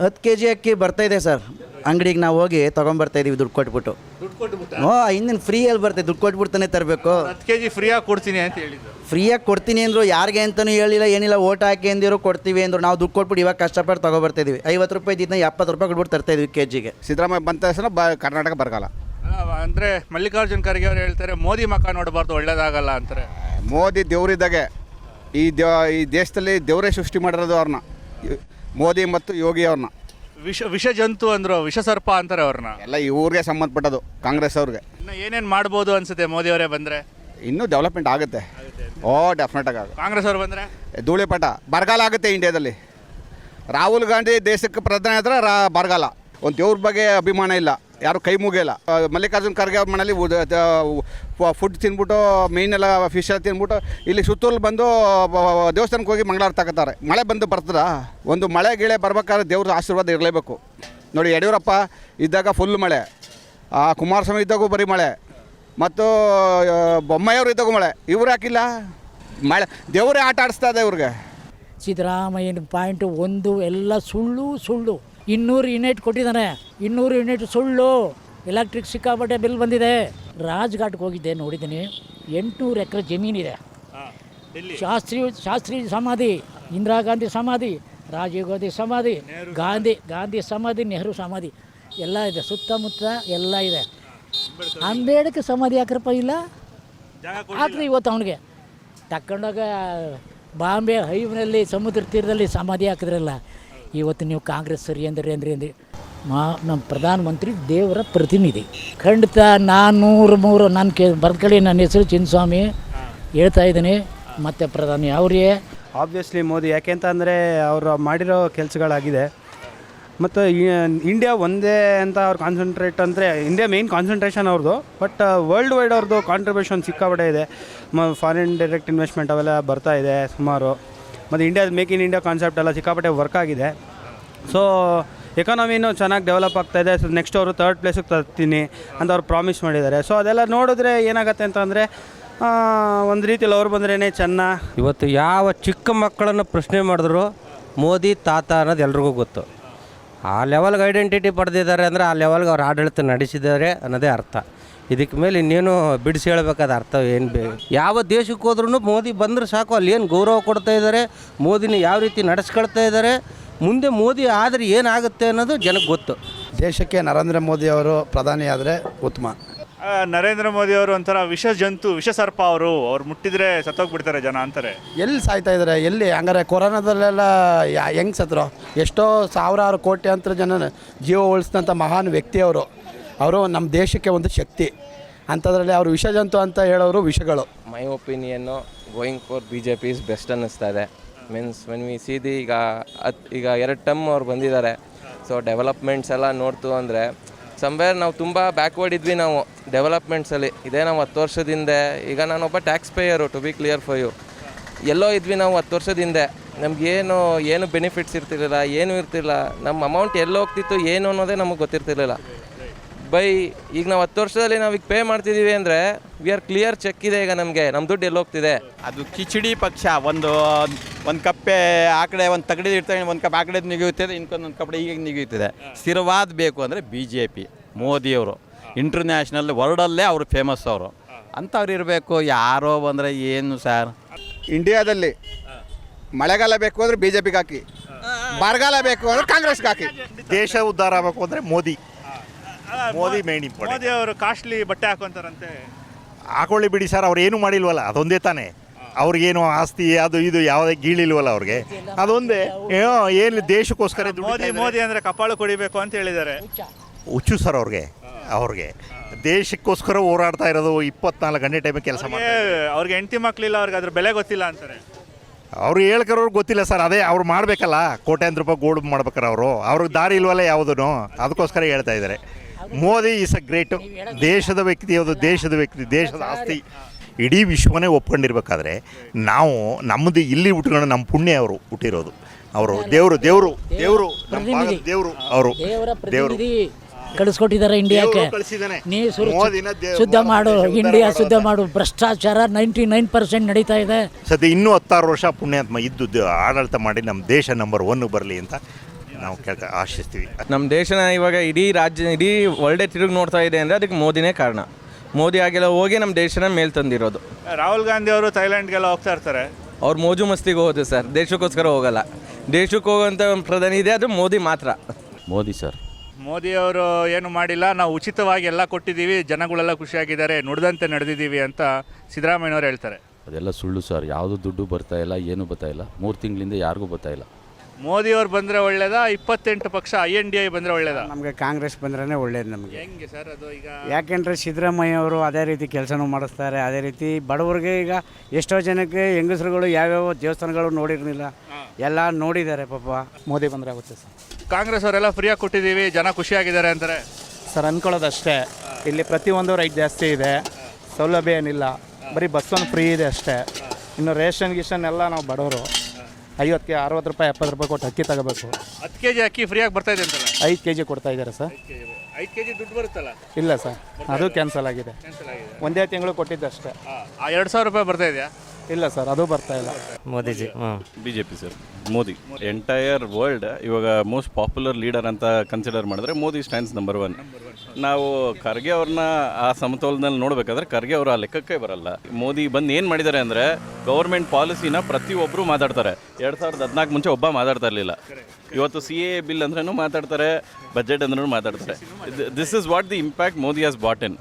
ಹತ್ತು ಕೆ ಜಿ ಅಕ್ಕಿ ಬರ್ತಾಯಿದೆ ಸರ್. ಅಂಗಡಿಗೆ ನಾವು ಹೋಗಿ ತೊಗೊಂಬರ್ತಾ ಇದೀವಿ ದುಡ್ಡು ಕೊಟ್ಬಿಟ್ಟು. ದುಡ್ಡು ಕೊಟ್ಬಿಟ್ಟು? ಹ್ಞೂ ಇನ್ನೇನು ಫ್ರೀಯಲ್ಲಿ ಬರ್ತೈತೆ ದುಡ್ಡು ಕೊಟ್ಬಿಡ್ತಾನೆ ತರಬೇಕು. ಹತ್ತು ಕೆ ಜಿ ಫ್ರೀಯಾಗಿ ಕೊಡ್ತೀನಿ ಅಂತ ಹೇಳಿದ್ರು. ಫ್ರೀಯಾಗಿ ಕೊಡ್ತೀನಿ ಅಂದರು ಯಾರಿಗೆ ಅಂತಲೂ ಹೇಳಿಲ್ಲ ಏನಿಲ್ಲ ಓಟ್ ಹಾಕಿ ಅಂದಿರೋ ಕೊಡ್ತೀವಿ ಅಂದರು. ನಾವು ದುಡ್ಡು ಕೊಟ್ಬಿಟ್ಟು ಇವಾಗ ಕಷ್ಟಪಟ್ಟು ತೊಗೊಬರ್ತಿದ್ವಿ ಐವತ್ತು ರೂಪಾಯಿ ಇದ್ದಿದ್ದ ಎಪ್ಪತ್ತು ರೂಪಾಯಿ ಕೊಟ್ಬಿಟ್ಟು ತರ್ತಾಯಿದ್ವಿ ಕೆ ಜಿಗೆ. ಸಿದ್ದರಾಮಯ್ಯ ಬಂದ ತಕ್ಷಣ ಬ ಕರ್ನಾಟಕ ಬರಗಾಲ. ಅಂದರೆ ಮಲ್ಲಿಕಾರ್ಜುನ್ ಖರ್ಗೆ ಅವರು ಹೇಳ್ತಾರೆ ಮೋದಿ ಮಕ್ಕ ನೋಡಬಾರ್ದು ಒಳ್ಳೇದಾಗಲ್ಲ ಅಂತಾರೆ. ಮೋದಿ ದೇವರಿದ್ದಾಗೆ. ಈ ದೇವ ಈ ದೇಶದಲ್ಲಿ ದೇವರೇ ಸೃಷ್ಟಿ ಮಾಡಿರೋದು ಅವ್ರನ್ನ. ಮೋದಿ ಮತ್ತು ಯೋಗಿ ಅವ್ರನ್ನ. ವಿಷ ವಿಷ ಜಂತು ಅಂದರು ವಿಷ ಸರ್ಪ ಅಂತಾರೆ ಅವ್ರನ್ನ. ಎಲ್ಲ ಊರಿಗೆ ಸಂಬಂಧಪಟ್ಟದು ಕಾಂಗ್ರೆಸ್ ಅವ್ರಿಗೆ. ಇನ್ನು ಏನೇನು ಮಾಡ್ಬೋದು ಅನ್ಸುತ್ತೆ ಮೋದಿ ಅವರೇ ಬಂದರೆ? ಇನ್ನೂ ಡೆವಲಪ್ಮೆಂಟ್ ಆಗುತ್ತೆ. ಓ ಡೆಫಿನೆಟ್ ಆಗುತ್ತೆ. ಕಾಂಗ್ರೆಸ್ ಅವ್ರು ಬಂದರೆ? ಧೂಳಿಪಟ ಬರಗಾಲ ಆಗುತ್ತೆ ಇಂಡಿಯಾದಲ್ಲಿ. ರಾಹುಲ್ ಗಾಂಧಿ ದೇಶಕ್ಕೆ ಪ್ರಧಾನಿ ಆದ್ರೆ ರಾ ಬರಗಾಲ. ಒಂದು ದೇವ್ರ ಬಗ್ಗೆ ಅಭಿಮಾನ ಇಲ್ಲ. ಯಾರು ಕೈ ಮುಗಿಯಲ್ಲ. ಮಲ್ಲಿಕಾರ್ಜುನ ಖರ್ಗೆ ಅವ್ರ ಮನೇಲಿ ಫುಡ್ ತಿಂದ್ಬಿಟ್ಟು ಮೀನೆಲ್ಲ ಫಿಶ್ ಎಲ್ಲ ತಿನ್ಬಿಟ್ಟು, ಇಲ್ಲಿ ಸುತ್ತೂರು ಬಂದು ದೇವಸ್ಥಾನಕ್ಕೆ ಹೋಗಿ ಮಂಗಳಾರ ತಗೋತಾರೆ ಮಳೆ ಬಂದು ಬರ್ತದ? ಒಂದು ಮಳೆ ಗಿಳೆ ಬರ್ಬೇಕಾದ್ರೆ ದೇವ್ರ ಆಶೀರ್ವಾದ ಇರಲೇಬೇಕು. ನೋಡಿ, ಯಡಿಯೂರಪ್ಪ ಇದ್ದಾಗ ಫುಲ್ ಮಳೆ. ಆ, ಕುಮಾರಸ್ವಾಮಿ ಇದ್ದಾಗೂ ಬರೀ ಮಳೆ. ಮತ್ತು ಇದ್ದಾಗ ಇದ್ದಾಗೂ ಮಳೆ. ಇವ್ರು ಹಾಕಿಲ್ಲ ಮಳೆ, ದೇವರೇ ಆಟ ಆಡಿಸ್ತಾ ಇದೆ ಇವ್ರಿಗೆ. ಸಿದ್ದರಾಮಯ್ಯನ ಪಾಯಿಂಟ್ ಒಂದು, ಎಲ್ಲ ಸುಳ್ಳು ಸುಳ್ಳು. ಇನ್ನೂರು ಯೂನಿಟ್ ಕೊಟ್ಟಿದ್ದಾನೆ. ಇನ್ನೂರು ಯೂನಿಟ್ ಸುಳ್ಳು. ಎಲೆಕ್ಟ್ರಿಕ್ ಸಿಕ್ಕಾಪಟ್ಟೆ ಬಿಲ್ ಬಂದಿದೆ. ರಾಜ್ಘಾಟ್ಗೆ ಹೋಗಿದ್ದೆ ನೋಡಿದ್ದೀನಿ. ಎಂಟುನೂರು ಎಕರೆ ಜಮೀನಿದೆ. ಶಾಸ್ತ್ರಿ ಶಾಸ್ತ್ರಿ ಸಮಾಧಿ ಇಂದಿರಾ ಗಾಂಧಿ ಸಮಾಧಿ ರಾಜೀವ್ ಗಾಂಧಿ ಸಮಾಧಿ ಗಾಂಧಿ ಗಾಂಧಿ ಸಮಾಧಿ ನೆಹರು ಸಮಾಧಿ. ಎಲ್ಲ ಇದೆ. ಸುತ್ತಮುತ್ತ ಎಲ್ಲ ಇದೆ. ಅಂಬೇಡ್ಕರ್ ಸಮಾಧಿ. ಯಾಕ್ರಪ್ಪ ಇಲ್ಲ? ಹಾಕ್ರಿ ಇವತ್ತು ಅವನಿಗೆ? ತಕೊಂಡೋಗ ಬಾಂಬೆ ಹೈವ್ನಲ್ಲಿ ಸಮುದ್ರ ತೀರದಲ್ಲಿ ಸಮಾಧಿ ಹಾಕಿದ್ರಲ್ಲ ಇವತ್ತು ನೀವು ಕಾಂಗ್ರೆಸ್ ಸರಿ ಅಂದರೆ ಅಂದ್ರೆ ಅಂದ್ರೆ. ಮಾ, ನಮ್ಮ ಪ್ರಧಾನಮಂತ್ರಿ ದೇವರ ಪ್ರತಿನಿಧಿ. ಖಂಡಿತ ನಾನ್ನೂರು ಮೂರು ನಾನು ಕೆ ಬರ್ಕಳಿ ನನ್ನ ಹೆಸರು ಚಿನ್ನಸ್ವಾಮಿ. ಹೇಳ್ತಾ ಇದ್ದೀನಿ. ಮತ್ತೆ ಪ್ರಧಾನಿ ಅವರೇ ಆಬ್ವಿಯಸ್ಲಿ ಮೋದಿ ಯಾಕೆಂತ ಅಂದರೆ ಅವರು ಮಾಡಿರೋ ಕೆಲಸಗಳಾಗಿದೆ. ಮತ್ತು ಇಂಡಿಯಾ ಒಂದೇ ಅಂತ ಅವ್ರ ಕಾನ್ಸಂಟ್ರೇಟ್ ಅಂದರೆ ಇಂಡಿಯಾ ಮೇಯ್ನ್ ಕಾನ್ಸಂಟ್ರೇಷನ್ ಅವ್ರದ್ದು ಬಟ್ ವರ್ಲ್ಡ್ ವೈಡ್ ಅವ್ರದ್ದು ಕಾಂಟ್ರಿಬ್ಯೂಷನ್ ಸಿಕ್ಕಾಪಟ್ಟೆ ಇದೆ. ಫಾರಿನ್ ಡೈರೆಕ್ಟ್ ಇನ್ವೆಸ್ಟ್ಮೆಂಟ್ ಅವೆಲ್ಲ ಬರ್ತಾ ಇದೆ ಸುಮಾರು. ಮತ್ತು ಇಂಡಿಯಾದ ಮೇಕ್ ಇನ್ ಇಂಡಿಯಾ ಕಾನ್ಸೆಪ್ಟ್ ಎಲ್ಲ ಸಿಕ್ಕಾಪಟ್ಟೆ ವರ್ಕ್ ಆಗಿದೆ. ಸೊ ಎಕಾನಮಿನೂ ಚೆನ್ನಾಗಿ ಡೆವಲಪ್ ಆಗ್ತಾ ಇದೆ. ಸೊ ನೆಕ್ಸ್ಟ್ ಅವರು ತರ್ಡ್ ಪ್ಲೇಸಿಗೆ ತರ್ತೀನಿ ಅಂತ ಅವ್ರು ಪ್ರಾಮಿಸ್ ಮಾಡಿದ್ದಾರೆ. ಸೊ ಅದೆಲ್ಲ ನೋಡಿದ್ರೆ ಏನಾಗುತ್ತೆ ಅಂತಂದರೆ ಒಂದು ರೀತಿಯಲ್ಲಿ ಅವ್ರು ಬಂದ್ರೇ ಚೆನ್ನ. ಇವತ್ತು ಯಾವ ಚಿಕ್ಕ ಮಕ್ಕಳನ್ನು ಪ್ರಶ್ನೆ ಮಾಡಿದ್ರು ಮೋದಿ, ತಾತ ಅನ್ನೋದು ಎಲ್ರಿಗೂ ಗೊತ್ತು. ಆ ಲೆವೆಲ್ಗೆ ಐಡೆಂಟಿಟಿ ಪಡೆದಿದ್ದಾರೆ ಅಂದರೆ ಆ ಲೆವೆಲ್ಗೆ ಅವ್ರು ಆಡಳಿತ ನಡೆಸಿದ್ದಾರೆ ಅನ್ನೋದೇ ಅರ್ಥ. ಇದಕ್ಕೆ ಮೇಲೆ ಇನ್ನೇನು ಬಿಡಿಸಿ ಹೇಳಬೇಕಾದ ಅರ್ಥ ಏನು ಬೇ ಯಾವ ದೇಶಕ್ಕೆ ಹೋದ್ರೂ ಮೋದಿ ಬಂದರೆ ಸಾಕು ಅಲ್ಲಿ ಏನು ಗೌರವ ಕೊಡ್ತಾ ಇದ್ದಾರೆ ಮೋದಿನ ಯಾವ ರೀತಿ ನಡೆಸ್ಕೊಳ್ತಾ ಇದ್ದಾರೆ ಮುಂದೆ ಮೋದಿ ಆದರೆ ಏನಾಗುತ್ತೆ ಅನ್ನೋದು ಜನಕ್ಕೆ ಗೊತ್ತು. ದೇಶಕ್ಕೆ ನರೇಂದ್ರ ಮೋದಿ ಅವರು ಪ್ರಧಾನಿ ಆದರೆ ಉತ್ತಮ. ಆ, ನರೇಂದ್ರ ಮೋದಿ ಅವರು ಒಂಥರ ವಿಷ ಜಂತು ವಿಷ ಸರ್ಪ ಅವರು ಅವ್ರು ಮುಟ್ಟಿದ್ರೆ ಸತ್ತೋಗ್ಬಿಡ್ತಾರೆ ಜನ ಅಂತಾರೆ. ಎಲ್ಲಿ ಸಾಯ್ತಾ ಇದ್ದಾರೆ ಎಲ್ಲಿ? ಹಂಗಾರೆ ಕೊರೋನಾದಲ್ಲೆಲ್ಲ ಯಾ ಹೆಂಗೆ ಸತ್ರು? ಎಷ್ಟೋ ಸಾವಿರಾರು ಕೋಟ್ಯಾಂತರ ಜನ ಜೀವ ಉಳಿಸಿದಂಥ ಮಹಾನ್ ವ್ಯಕ್ತಿ ಅವರು. ಅವರು ನಮ್ಮ ದೇಶಕ್ಕೆ ಒಂದು ಶಕ್ತಿ. ಅಂಥದ್ರಲ್ಲಿ ಅವರು ವಿಷಜಂತು ಅಂತ ಹೇಳೋರು ವಿಷಗಳು. My opinion going for B J P is best ಅನ್ನಿಸ್ತಾ ಇದೆ. ಮೀನ್ಸ್ ವೆನ್ ವಿ ಸೀದಿ ಈಗ ಹತ್, ಈಗ ಎರಡು ಟಮ್ ಅವ್ರು ಬಂದಿದ್ದಾರೆ. ಸೊ ಡೆವಲಪ್ಮೆಂಟ್ಸ್ ಎಲ್ಲ ನೋಡ್ತು ಅಂದರೆ ಸಂವೇರ್ ನಾವು ತುಂಬ ಬ್ಯಾಕ್ವರ್ಡ್ ಇದ್ವಿ ನಾವು ಡೆವಲಪ್ಮೆಂಟ್ಸಲ್ಲಿ ಇದೇ ನಾವು ಹತ್ತು ವರ್ಷದ ಹಿಂದೆ, ಈಗ ನಾನೊಬ್ಬ tax payer to be clear for you ಎಲ್ಲೋ ಇದ್ವಿ ನಾವು ಹತ್ತು ವರ್ಷದ ಹಿಂದೆ. ನಮಗೇನು ಏನು ಬೆನಿಫಿಟ್ಸ್ ಇರ್ತಿರಲಿಲ್ಲ, ಏನೂ ಇರ್ತಿಲ್ಲ ನಮ್ಮ ಅಮೌಂಟ್ ಎಲ್ಲೋಗ್ತಿತ್ತು, ಏನು ಅನ್ನೋದೇ ನಮಗೆ ಗೊತ್ತಿರ್ತಿರ್ಲಿಲ್ಲ. ಬೈ ಈಗ ನಾವು ಹತ್ತು ವರ್ಷದಲ್ಲಿ ನಾವು ಈಗ ಪೇ ಮಾಡ್ತಿದ್ದೀವಿ ಅಂದರೆ ವಿ ಆರ್ ಕ್ಲಿಯರ್ ಚೆಕ್ ಇದೆ ಈಗ ನಮಗೆ. ನಮ್ಮ ದುಡ್ಡು ಎಲ್ಲಿ ಹೋಗ್ತಿದೆ? ಅದು ಕಿಚಡಿ ಪಕ್ಷ ಒಂದು ಒಂದು ಕಪ್ಪೆ ಆ ಕಡೆ ಒಂದು ತಗಡಿ ಇಡ್ತಾ ಒಂದು ಕಪ್ ಆ ಕಡೆ ನಿಗಿಯುತ್ತದೆ ಇನ್ನೊಂದು ಕಪ್ಪಡೆ ಈಗ ನಿಗಿಯುತ್ತದೆ. ಸ್ಥಿರವಾದ ಬೇಕು ಅಂದರೆ ಬಿ ಜೆ ಪಿ ಮೋದಿಯವರು. ಇಂಟರ್ನ್ಯಾಷನಲ್ ವರ್ಲ್ಡಲ್ಲೇ ಅವರು ಫೇಮಸ್ ಅವರು. ಅಂಥವ್ರು ಇರಬೇಕು ಯಾರೋ ಬಂದರೆ ಏನು ಸರ್? ಇಂಡಿಯಾದಲ್ಲಿ ಮಳೆಗಾಲ ಬೇಕು ಅಂದರೆ ಬಿ ಜೆ ಪಿಗೆ ಹಾಕಿ ಬರಗಾಲ ಬೇಕು ಅಂದರೆ ಕಾಂಗ್ರೆಸ್ಗೆ ಹಾಕಿ. ದೇಶ ಉದ್ಧಾರ ಆಗಬೇಕು ಅಂದರೆ ಮೋದಿ. ಮೋದಿ ಮೇನ್ ಇಂಪಾರ್ಟೆಂಟ್ ಮೋದಿ ಅವರು ಕಾಸ್ಟ್ಲಿ ಬಟ್ಟೆ ಹಾಕೊಂತಾರಂತೆ. ಹಾಕೊಳ್ಳಿ ಬಿಡಿ ಸರ್ ಅವ್ರು ಏನು ಮಾಡಿಲ್ವಲ್ಲ ಅದೊಂದೇ ತಾನೇ. ಅವ್ರಿಗೇನು ಆಸ್ತಿ ಅದು ಇದು ಯಾವುದೇ ಗೀಳಿಲ್ವಲ್ಲ ಅವ್ರಿಗೆ. ಅದೊಂದೇ ಏನೋ ದೇಶಕ್ಕೋಸ್ಕರ ಮೋದಿ ಮೋದಿ ಅಂದ್ರೆ ಕಪಾಳು ಕೊಡಿಬೇಕು ಅಂತ ಹೇಳಿದ್ದಾರೆ. ಹುಚ್ಚು ಸರ್ ಅವ್ರಿಗೆ ಅವ್ರಿಗೆ. ದೇಶಕ್ಕೋಸ್ಕರ ಹೋರಾಡ್ತಾ ಇರೋದು ಇಪ್ಪತ್ನಾಲ್ಕು ಗಂಟೆ ಟೈಮ್ ಕೆಲಸ ಮಾಡಿ ಅವ್ರಿಗೆ ಹೆಂಡತಿ ಮಕ್ಕಳಿಲ್ಲ ಅವ್ರಿಗೆ ಅದ್ರ ಬೆಲೆ ಗೊತ್ತಿಲ್ಲ ಅಂತಾರೆ. ಅವ್ರು ಹೇಳ್ಕರೋರು ಗೊತ್ತಿಲ್ಲ ಸರ್ ಅದೇ ಅವ್ರು ಮಾಡಬೇಕಲ್ಲ ಕೋಟ್ಯಾಂತರ ರೂಪಾಯಿ ಗೋಲ್ಡ್ ಮಾಡ್ಬೇಕಾರೆ ಅವರು. ಅವ್ರಿಗೆ ದಾರಿ ಇಲ್ವಲ್ಲ ಯಾವುದೂ ಅದಕ್ಕೋಸ್ಕರ ಹೇಳ್ತಾ ಇದ್ದಾರೆ. ಮೋದಿ ಈಸ್ ಅ ಗ್ರೇಟು ದೇಶದ ವ್ಯಕ್ತಿ ಅದು ದೇಶದ ವ್ಯಕ್ತಿ ದೇಶದ ಆಸ್ತಿ. ಇಡೀ ವಿಶ್ವನೇ ಒಪ್ಕೊಂಡಿರ್ಬೇಕಾದ್ರೆ ನಾವು ನಮ್ಮದು ಇಲ್ಲಿ ಹುಟ್ಕೊಂಡು ನಮ್ಮ ಪುಣ್ಯ ಅವರು ಹುಟ್ಟಿರೋದು. ಅವರು ದೇವರು ದೇವರು ದೇವರು ನಮ್ಮ ದೇವರು ಅವರು. ದೇವರ ಕಳಿಸ್ಕೊಟ್ಟಿದ್ದಾರೆ ಇಂಡಿಯಾಕ್ಕೆ ಶುದ್ಧ ಮಾಡು ಇಂಡಿಯಾ ಶುದ್ಧ ಮಾಡು. ಭ್ರಷ್ಟಾಚಾರ ನೈಂಟಿ ನೈನ್ ಪರ್ಸೆಂಟ್ ನಡೀತಾ ಇದೆ. ಸದ್ಯ ಇನ್ನೂ ಹತ್ತಾರು ವರ್ಷ ಪುಣ್ಯಾತ್ಮ ಇದ್ದು ಆಡಳಿತ ಮಾಡಿ ನಮ್ಮ ದೇಶ ನಂಬರ್ ಒನ್ ಬರಲಿ ಅಂತ ನಾವು ಕೇಳ್ತಾ ಆಶಿಸ್ತೀವಿ. ನಮ್ಮ ದೇಶನ ಇವಾಗ ಇಡೀ ರಾಜ್ಯ ಇಡೀ ವರ್ಲ್ಡೇ ತಿರುಗಿ ನೋಡ್ತಾ ಇದೆ ಅಂದರೆ ಅದಕ್ಕೆ ಮೋದಿನೇ ಕಾರಣ. ಮೋದಿ ಆಗೆಲ್ಲ ಹೋಗಿ ನಮ್ಮ ದೇಶನ ಮೇಲೆ ತಂದಿರೋದು. ರಾಹುಲ್ ಗಾಂಧಿ ಅವರು ಥೈಲ್ಯಾಂಡ್ಗೆಲ್ಲ ಹೋಗ್ತಾ ಇರ್ತಾರೆ. ಅವ್ರು ಮೋಜು ಮಸ್ತಿಗೆ ಹೋದ್ರು ಸರ್. ದೇಶಕ್ಕೋಸ್ಕರ ಹೋಗಲ್ಲ. ದೇಶಕ್ಕೆ ಹೋಗೋಂಥ ಪ್ರಧಾನಿ ಇದೆ ಅದು ಮೋದಿ ಮಾತ್ರ. ಮೋದಿ ಸರ್. ಮೋದಿ ಅವರು ಏನು ಮಾಡಿಲ್ಲ ನಾವು ಉಚಿತವಾಗಿ ಎಲ್ಲ ಕೊಟ್ಟಿದ್ದೀವಿ ಜನಗಳೆಲ್ಲ ಖುಷಿಯಾಗಿದ್ದಾರೆ ನುಡಿದಂತೆ ನಡೆದಿದ್ದೀವಿ ಅಂತ ಸಿದ್ದರಾಮಯ್ಯನವರು ಹೇಳ್ತಾರೆ. ಅದೆಲ್ಲ ಸುಳ್ಳು ಸರ್. ಯಾವುದು ದುಡ್ಡು ಬರ್ತಾ ಇಲ್ಲ ಏನು ಬರ್ತಾ ಇಲ್ಲ. ಮೂರು ತಿಂಗಳಿಂದ ಯಾರಿಗೂ ಬರ್ತಾ ಇಲ್ಲ. ಮೋದಿ ಅವ್ರು ಬಂದರೆ ಒಳ್ಳೇದಾ? ಇಪ್ಪತ್ತೆಂಟು ಪಕ್ಷ ಐ ಎನ್ ಡಿ ಐ ಬಂದರೆ ಒಳ್ಳೇದಾ? ನಮಗೆ ಕಾಂಗ್ರೆಸ್ ಬಂದ್ರೇ ಒಳ್ಳೇದು ನಮಗೆ. ಹೆಂಗೆ ಸರ್ ಅದು ಈಗ? ಯಾಕೆಂದರೆ ಸಿದ್ದರಾಮಯ್ಯ ಅವರು ಅದೇ ರೀತಿ ಕೆಲಸನೂ ಮಾಡಿಸ್ತಾರೆ. ಅದೇ ರೀತಿ ಬಡವರಿಗೆ ಈಗ ಎಷ್ಟೋ ಜನಕ್ಕೆ ಹೆಂಗಸರುಗಳು ಯಾವ್ಯಾವ ದೇವಸ್ಥಾನಗಳು ನೋಡಿರಲಿಲ್ಲ. ಎಲ್ಲ ನೋಡಿದ್ದಾರೆ ಪಾಪ. ಮೋದಿ ಬಂದರೆ ಆಗುತ್ತೆ ಸರ್. ಕಾಂಗ್ರೆಸ್ ಅವರೆಲ್ಲ ಫ್ರೀಯಾಗಿ ಕೊಟ್ಟಿದ್ದೀವಿ ಜನ ಖುಷಿಯಾಗಿದ್ದಾರೆ ಅಂತಾರೆ. ಸರ್ ಅಂದ್ಕೊಳ್ಳೋದಷ್ಟೇ ಇಲ್ಲಿ ಪ್ರತಿಯೊಂದು ರೈಟ್ ಜಾಸ್ತಿ ಇದೆ. ಸೌಲಭ್ಯ ಏನಿಲ್ಲ. ಬರೀ ಬಸ್ ಒಂದು ಫ್ರೀ ಇದೆ ಅಷ್ಟೇ. ಇನ್ನು ರೇಷನ್ ಗಿಷನ್ ಎಲ್ಲ ನಾವು ಬಡವರು. ಐವತ್ತಿಗೆ ಅರವತ್ತು ರೂಪಾಯಿ ಎಪ್ಪತ್ತು ರೂಪಾಯಿ ಕೊಟ್ಟು ಅಕ್ಕಿ ತಗೋಬೇಕು. ಹತ್ತು ಕೆ ಜಿ ಅಕ್ಕಿ ಫ್ರೀಯಾಗಿ ಬರ್ತಾ ಇದೆ ಅಂತಲ್ಲ? ಐದು ಕೆ ಜಿ ಕೊಡ್ತಾ ಇದ್ದಾರೆ ಸರ್. ಐದು ಕೆ ಜಿ ದುಡ್ಡು ಬರುತ್ತಲ್ಲ? ಇಲ್ಲ ಸರ್ ಅದು ಕ್ಯಾನ್ಸಲ್ ಆಗಿದೆ. ಕ್ಯಾನ್ಸಲ್ ಆಗಿದೆ. ಒಂದೇ ತಿಂಗಳು ಕೊಟ್ಟಿದ್ದಷ್ಟೇ. ಆ ಎರಡು ಸಾವಿರ ರೂಪಾಯಿ ಬರ್ತಾ ಇದೆಯಾ? ಇಲ್ಲ ಸರ್ ಅದು ಬರ್ತಾ ಇಲ್ಲ. Modiji B J P sir Modi. Entire world ಇವಾಗ ಮೋಸ್ಟ್ ಪಾಪ್ಯುಲರ್ ಲೀಡರ್ ಅಂತ ಕನ್ಸಿಡರ್ ಮಾಡಿದ್ರೆ ಮೋದಿ ಸ್ಟ್ಯಾಂಡ್ಸ್ ನಂಬರ್ ಒನ್ ನಾವು ಖರ್ಗೆ ಅವ್ರನ್ನ ಆ ಸಮತೋಲನದಲ್ಲಿ ನೋಡಬೇಕಾದ್ರೆ ಖರ್ಗೆ ಅವರು ಆ ಲೆಕ್ಕಕ್ಕೆ ಬರಲ್ಲ. ಮೋದಿ ಬಂದು ಏನು ಮಾಡಿದ್ದಾರೆ ಅಂದರೆ ಗೌರ್ಮೆಂಟ್ ಪಾಲಿಸಿನ ಪ್ರತಿಯೊಬ್ಬರು ಮಾತಾಡ್ತಾರೆ. ಎರಡು ಸಾವಿರದ ಹದಿನಾಲ್ಕು ಮುಂಚೆ ಒಬ್ಬ ಮಾತಾಡ್ತಾ ಇರಲಿಲ್ಲ. ಇವತ್ತು ಸಿ ಎ ಬಿಲ್ ಅಂದ್ರೂ ಮಾತಾಡ್ತಾರೆ ಬಜೆಟ್ ಅಂದ್ರೂ ಮಾತಾಡ್ತಾರೆ. This is what the impact Modi has brought in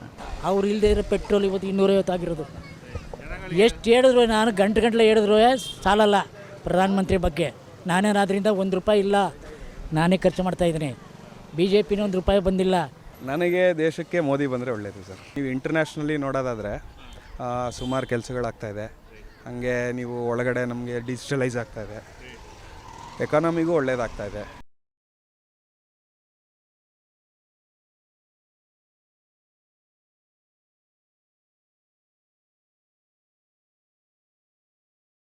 ಅವ್ರು ಇಲ್ಲದೆ ಇರೋ ಪೆಟ್ರೋಲ್ ಇವತ್ತು ಇನ್ನೂರೈವತ್ತು ಆಗಿರೋದು. ಎಷ್ಟು ಹೇಳಿದ್ರು ನಾನು ಗಂಟೆ ಗಂಟಲೆ ಹೇಳಿದ್ರು ಸಾಲಲ್ಲ ಪ್ರಧಾನಮಂತ್ರಿ ಬಗ್ಗೆ. ನಾನೇನಾದ್ರಿಂದ ಒಂದು ರೂಪಾಯಿ ಇಲ್ಲ. ನಾನೇ ಖರ್ಚು ಮಾಡ್ತಾ ಇದ್ದೀನಿ. ಬಿ ಜೆ ಪಿನೂ ಒಂದು ರೂಪಾಯಿ ಬಂದಿಲ್ಲ. ನನಗೆ ದೇಶಕ್ಕೆ ಮೋದಿ ಬಂದರೆ ಒಳ್ಳೆಯದು ಸರ್. ನೀವು ಇಂಟರ್ನ್ಯಾಷನಲಿ ನೋಡೋದಾದರೆ ಸುಮಾರು ಕೆಲಸಗಳಾಗ್ತಾ ಇದೆ. ಹಾಗೆ ನೀವು ಒಳಗಡೆ ನಮಗೆ ಡಿಜಿಟಲೈಸ್ ಇದೆ. ಎಕಾನಮಿಗೂ ಒಳ್ಳೇದಾಗ್ತಾ ಇದೆ.